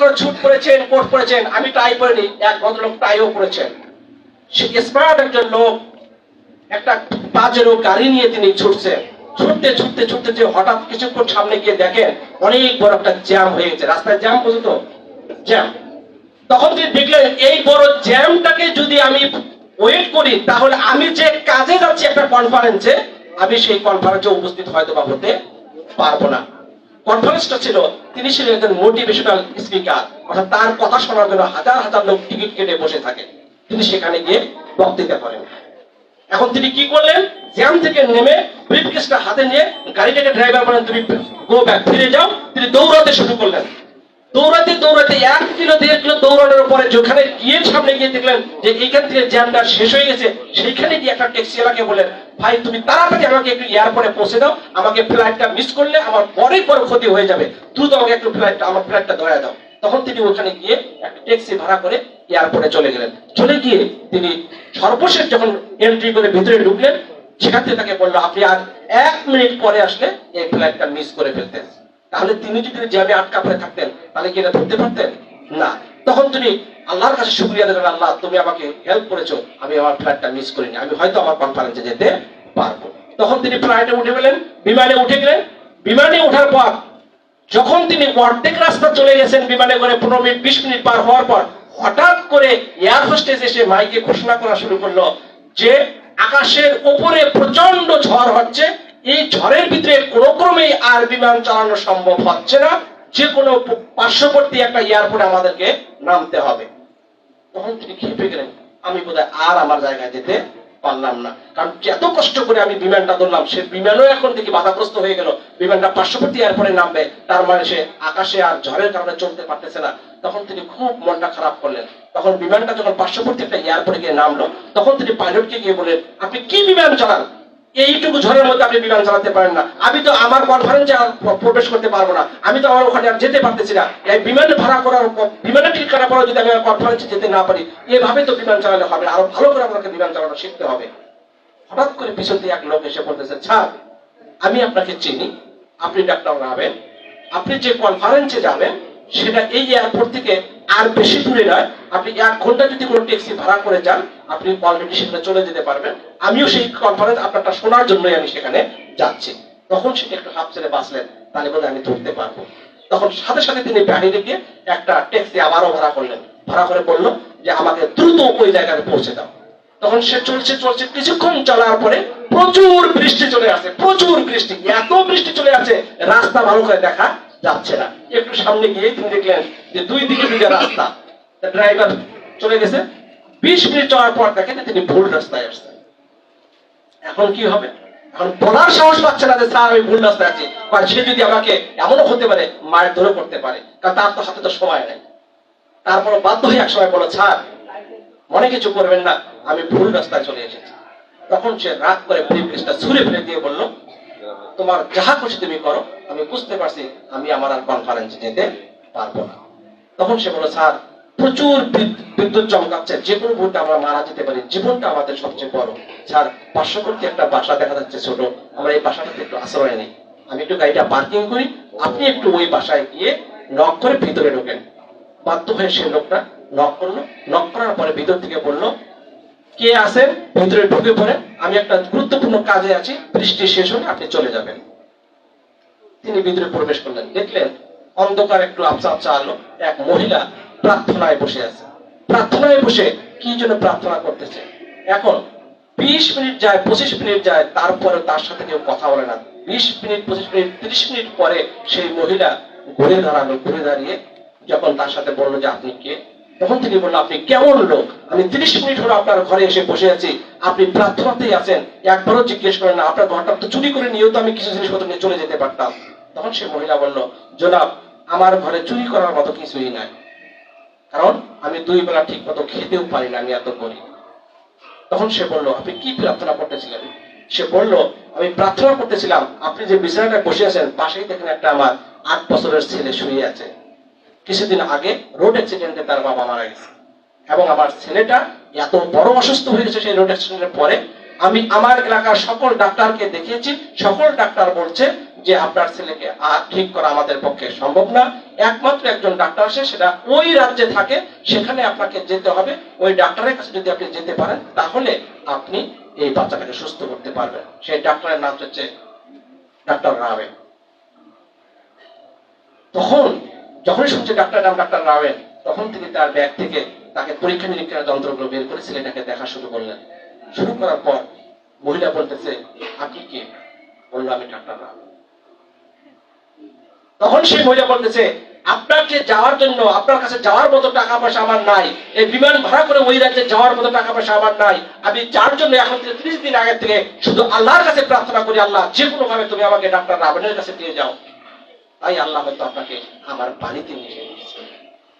করে ছুট পরেছেন কোট পরেছেন। আমি টাই পরিনি, এক ভদ্রলোক টাইও পরেছেন। সে স্মার্ট একজন লোক? একটা পাজেরো গাড়ি নিয়ে তিনি ছুটছেন। ছুটতে ছুটতে ছুটতে যে হঠাৎ কিছুক্ষণ সামনে গিয়ে দেখেন, অনেক বড় একটা জ্যাম হয়ে গেছে। রাস্তায় জ্যাম বুঝো তো? জ্যাম তখন তিনি দেখলেন, এই বড় জ্যামটাকে যদি আমি ওয়েট করি, তাহলে আমি যে কাজে যাচ্ছি একটা কনফারেন্সে আমি সেই কনফারেন্সে উপস্থিত হয়তো বা হতে পারব না। কনফারেন্সটা ছিল, তিনি ছিলেন একজন মোটিভেশনাল স্পিকার অর্থাৎ তার কথা শোনার জন্য হাজার হাজার লোক টিকিট কেটে বসে থাকে তিনি সেখানে গিয়ে বক্তৃতা করেন। এখন তিনি কি করলেন? জ্যাম থেকে নেমে ব্রিফকেসটা হাতে নিয়ে গাড়িটাকে ড্রাইভার বলেন, তুমি গো ব্যাক ফিরে যাও। তিনি দৌড়াতে শুরু করলেন। দৌড়াতে দৌড়াতে এক কিলো, দেড় কিলো দৌড়ানোর পরে যেখানে গিয়ে সামনে গিয়ে দেখলেন যে এইখান থেকে জ্যামটা শেষ হয়ে গেছে, সেইখানে গিয়ে একটা ট্যাক্সি এলাকে বললেন ভাই, তুমি তাড়াতাড়ি আমাকে একটু এয়ারপোর্টে পৌঁছে দাও। আমাকে ফ্লাইটটা মিস করলে আমার পরে বড় ক্ষতি হয়ে যাবে। দ্রুত আমাকে একটু ফ্লাইটটা আমার ফ্লাইটটা ধরে দাও। তখন তিনি ওখানে গিয়ে একটা ট্যাক্সি ভাড়া করে এয়ারপোর্টে চলে গেলেন। চলে গিয়ে তিনি সর্বশেষ যখন এন্ট্রি করে ভিতরে ঢুকলেন, সেখান থেকে তাকে বলল, আপনি আর এক মিনিট পরে আসলে এই ফ্লাইটটা মিস করে ফেলতেন। তাহলে তিনি যদি জ্যামে আটকা পড়ে থাকতেন, তাহলে কি এটা ধরতে পারতেন? না। তখন তিনি আল্লাহর কাছে শুক্রিয়া দেবেন আল্লাহ, তুমি আমাকে হেল্প করেছ। আমি আমার ফ্লাইটটা মিস করিনি। আমি হয়তো আমার কনফারেন্সে যেতে পারব তখন তিনি ফ্লাইটে উঠে গেলেন, বিমানে উঠে গেলেন। বিমানে ওঠার পর, যখন তিনি অর্ধেক রাস্তা চলে গেছেন বিমানে করে পনেরো মিনিট, বিশ মিনিট পার হওয়ার পর, হঠাৎ করে এয়ার হোস্টেস এসে মাইকে ঘোষণা করা শুরু করল যে, আকাশের উপরে প্রচণ্ড ঝড় হচ্ছে। এই ঝড়ের ভিতরে কোনো ক্রমেই আর বিমান চালানো সম্ভব হচ্ছে না। যে কোনো পার্শ্ববর্তী একটা এয়ারপোর্টে আমাদেরকে নামতে হবে। তখন তিনি খেপে গেলেন। আমি বোধহয় আর আমার জায়গায় যেতে পারলাম না। কারণ এত কষ্ট করে আমি বিমানটা ধরলাম, সে বিমানও এখন দেখি বাধাগ্রস্ত হয়ে গেল। বিমানটা পার্শ্ববর্তী এয়ারপোর্টে নামবে, তার মানে সে আকাশে আর ঝড়ের কারণে চলতে পারতেছে না। তখন তিনি খুব মনটা খারাপ করলেন। তখন বিমানটা যখন পার্শ্ববর্তী একটা এয়ারপোর্টে গিয়ে নামলো, তখন তিনি পাইলটকে গিয়ে বললেন, আপনি কি বিমান চালান? এইটুকু ঝড়ের মধ্যে আপনি বিমান চালাতে পারেন না। আমি তো আমার কনফারেন্সে প্রবেশ করতে পারব না। আমি তো আমার ওখানে যেতে পারতেছি না। এই বিমানে ভাড়া করার পর- বিমানে টিকিট কাটার পর যদি আমি কনফারেন্সে যেতে না পারি এভাবে তো বিমান চালালে হবে। আরও ভালো করে আপনাকে বিমান চালানো শিখতে হবে। হঠাৎ করে পিছন দিয়ে এক লোক এসে বলতেছে, স্যার, আমি আপনাকে চিনি। আপনি ডাক্তার আপনি যে কনফারেন্সে যাবেন সেটা এই এয়ারপোর্ট থেকে আর বেশি দূরে নয়, আপনি এক ঘণ্টা যদি কোনো ট্যাক্সি ভাড়া করে যান, আপনি অলরেডি সেখানে চলে যেতে পারবেন। আমিও সেই কনফারেন্স আপনারটা শোনার জন্যই আমি সেখানে যাচ্ছি। তখন সেটা একটু হাফ ছেড়ে বাঁচলেন, তাহলে বলে আমি ধরতে পারব। তখন সাথে সাথে তিনি বাহিরে গিয়ে একটা ট্যাক্সি আবারও ভাড়া করলেন। ভাড়া করে বলল যে, আমাকে দ্রুত ওই জায়গায় পৌঁছে দাও। তখন সে চলছে চলছে, কিছুক্ষণ চলার পরে প্রচুর বৃষ্টি চলে আসে, প্রচুর বৃষ্টি। এত বৃষ্টি চলে আসে, রাস্তা ভালো করে দেখা যাচ্ছে না। একটু সামনে গিয়ে তিনি দেখলেন যে দুই দিকে দুইটা রাস্তা। ড্রাইভার চলে গেছে। বিশ মিনিট চলার পর দেখেন তিনি ভুল রাস্তায় আসছেন। এখন কি হবে? এখন বলার সাহস পাচ্ছে না যে, স্যার, আমি ভুল রাস্তায় আছি। কারণ সে যদি আমাকে এমনও হতে পারে মায়ের ধরে করতে পারে, কারণ তার তো হাতে তো সময় নেই। তারপর বাধ্য হয়ে এক সময় বলো স্যার, মনে কিছু করবেন না, আমি ভুল রাস্তায় চলে এসেছি। তখন সে রাগ করে ব্রিফকেসটা ছুঁড়ে ফেলে দিয়ে বলল তোমার যাহা খুশি তুমি করো, আমি বুঝতে পারছি আমি আমার আর কনফারেন্সে যেতে পারব না। তখন সে বলল, স্যার, প্রচুর বিদ্যুৎ চমকাচ্ছে। যে কোনো মুহূর্তে আমরা মারা যেতে পারি। জীবনটা আমাদের সবচেয়ে বড়। স্যার, পার্শ্ববর্তী একটা বাসা দেখা যাচ্ছে। ছোট আমরা এই বাসাটাতে একটু আশ্রয় নেই। আমি একটু গাড়িটা পার্কিং করি। আপনি একটু ওই বাসায় গিয়ে নক করে ভিতরে ঢোকেন। বাধ্য হয়ে সে লোকটা নক করল। নক করার পরে ভিতর থেকে বলল কে আছেন? ভিতরে ঢুকে পড়ে আমি একটা গুরুত্বপূর্ণ কাজে আছি। বৃষ্টি শেষ হলে আপনি চলে যাবেন। তিনি ভিতরে প্রবেশ করলেন। দেখলেন অন্ধকার একটু আবসা আবসা আলো। এক মহিলা প্রার্থনায় বসে আছে। প্রার্থনায় বসে কি জন্য প্রার্থনা করতেছে। এখন বিশ মিনিট যায়, পঁচিশ মিনিট যায় তারপরে তার সাথে কেউ কথা বলে না। বিশ মিনিট, পঁচিশ মিনিট, ত্রিশ মিনিট পরে সেই মহিলা ঘুরে দাঁড়াল। ঘুরে দাঁড়িয়ে যখন তার সাথে বলল যে, আপনি কে? তখন তিনি বলল আপনি কেমন লোক? আমি ত্রিশ মিনিট হলো আপনার ঘরে এসে বসে আছি। আপনি প্রার্থনাতেই আছেন। একবারও জিজ্ঞেস করেন না, আপনার ঘরটা তো চুরি করে নিয়েও তো আমি কিছু জিনিসপত্র নিয়ে চলে যেতে পারতাম। তখন সে মহিলা বলল, জনাব, আমার ঘরে চুরি করার মতো কিছুই নাই। কারণ আমি দুই বেলা ঠিক মতো খেতেও পারি না, আমি এত করি তখন সে বলল, আপনি কি প্রার্থনা করতেছিলেন? সে বলল, আমি প্রার্থনা করতেছিলাম, আপনি যে বিছানাটা বসে আছেন, পাশেই দেখেন একটা আমার আট বছরের ছেলে শুয়ে আছে। কিছুদিন আগে রোড অ্যাক্সিডেন্টে তার বাবা মারা গেছে। এবং আমার ছেলেটা এত বড় অসুস্থ হয়ে গেছে সেই রোড অ্যাক্সিডেন্টের পরে। আমি আমার এলাকার সকল ডাক্তারকে দেখিয়েছি। সকল ডাক্তার বলছে যে, আপনার ছেলেকে আর ঠিক করা আমাদের পক্ষে সম্ভব না। একমাত্র একজন ডাক্তার আসে, সেটা ওই রাজ্যে থাকে। সেখানে আপনাকে যেতে হবে। ওই ডাক্তারের কাছে যদি আপনি যেতে পারেন, তাহলে আপনি এই বাচ্চাটাকে সুস্থ করতে পারবেন। সেই ডাক্তারের নাম হচ্ছে ডাক্তার রাওয়েন তখন যখনই শুনছে ডাক্তার নাম ডাক্তার রাওয়েন তখন তিনি তার ব্যাগ থেকে তাকে পরীক্ষা নিরীক্ষার যন্ত্রগুলো বের করে ছেলেটাকে দেখা শুরু করলেন। শুরু করার পর মহিলা বলতেছে, আপনি কে? বলল, আমি ডাক্তার রাওয়েন তখন সেই মহিলা বলতেছে, আপনাকে যাওয়ার জন্য, আপনার কাছে যাওয়ার মতো টাকা পয়সা আমার নাই। এই বিমান ভাড়া করে ওই রাজ্যে যাওয়ার মতো টাকা পয়সা আমার নাই। আমি যার জন্য এখন থেকে ত্রিশ দিন আগে থেকে শুধু আল্লাহর কাছে প্রার্থনা করি, আল্লাহ যে কোনো ভাবে তুমি আমাকে ডাক্তার রাবণের কাছে দিয়ে যাও। তাই আল্লাহ হয়তো আপনাকে আমার বাড়িতে নিয়ে এসেছে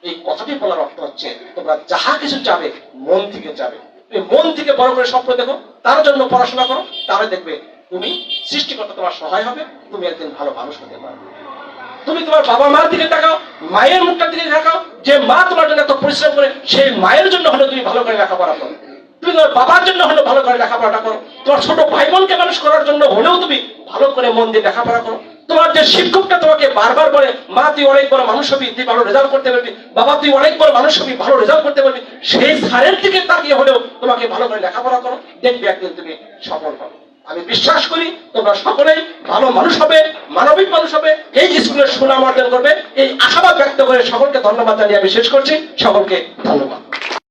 এই কথাটি বলার অর্থ হচ্ছে, তোমরা যাহা কিছু চাবে, মন থেকে চাবে। তুমি মন থেকে বড় করে স্বপ্ন দেখো, তার জন্য পড়াশোনা করো, তাহলে দেখবে তুমি সৃষ্টিকর্তা তোমার সহায় হবে, তুমি একদিন ভালো মানুষ হতে পারবে। তুমি তোমার বাবা মার দিকে তাকাও, মায়ের মুখটার দিকে তাকাও, যে মা তোমার জন্য এত পরিশ্রম করে, সেই মায়ের জন্য হলে তুমি ভালো করে লেখাপড়া করো। তোমার বাবার জন্য হলে ভালো করে লেখাপড়াটা করো। তোমার ছোট ভাই বোনকে মানুষ করার জন্য হলেও তুমি ভালো করে মন দিয়ে লেখাপড়া করো। তোমার যে শিক্ষকটা তোমাকে বারবার বলে, মা, তুই অনেক বড় মানুষ হবি, তুই ভালো রেজাল্ট করতে পারবি। বাবা, তুই অনেক বড় মানুষ হবি, ভালো রেজাল্ট করতে পারবি। সেই স্যারের দিকে তাকিয়ে হলেও তোমাকে ভালো করে লেখাপড়া করো। দেখবে একদিন তুমি সফল হবে। আমি বিশ্বাস করি তোমরা সকলেই ভালো মানুষ হবে, মানবিক মানুষ হবে। এই স্কুলের সুনাম অর্জন করবে। এই আশাবাদ ব্যক্ত করে সকলকে ধন্যবাদ জানিয়ে আমি শেষ করছি। সকলকে ধন্যবাদ।